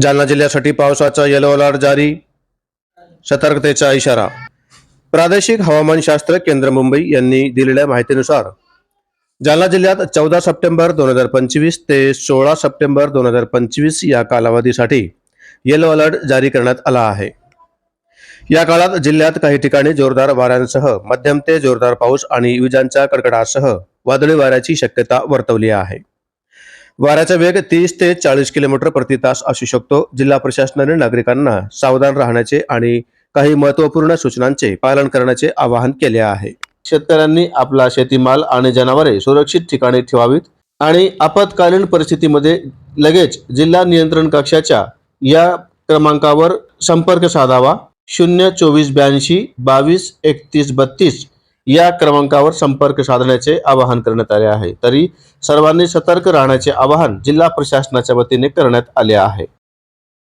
जालना जिल्ह्यासाठी पावसाचा yellow alert जारी. सतर्कतेचा इशारा. प्रादेशिक हवामानशास्त्र केंद्र मुंबई यांनी दिलेल्या माहितीनुसार जालना जिल्ह्यात चौदा सप्टेंबर दोन हजार पंचवीस ते सोळा सप्टेंबर दोन हजार पंचवीस या कालावधीसाठी येलो अलर्ट जारी करण्यात आला आहे. या काळात जिल्ह्यात काही ठिकाणी जोरदार वाऱ्यांसह मध्यम ते जोरदार पाऊस आणि विजांच्या कडकडासह वादळी वाऱ्याची शक्यता वर्तवली आहे. वाऱ्याचा वेग तीस ते चाळीस किलोमीटर प्रति तास असू शकतो. जिल्हा प्रशासनाने नागरिकांना सावधान राहण्याचे आणि काही महत्त्वपूर्ण सूचनांचे पालन करण्याचे आवाहन केले आहे. शेतकऱ्यांनी आपला शेतीमाल आणि जनावरे सुरक्षित ठिकाणी ठेवावीत आणि आपत्कालीन परिस्थितीमध्ये लगेच जिल्हा नियंत्रण कक्षाच्या या क्रमांकावर संपर्क साधावा. शून्य चोवीस ब्याऐंशी बावीस एकतीस बत्तीस या क्रमांकावर संपर्क साधण्याचे आवाहन करण्यात आले आहे. तरी सर्वांनी सतर्क राहण्याचे आवाहन जिल्हा प्रशासनाच्या वतीने करण्यात आले आहे.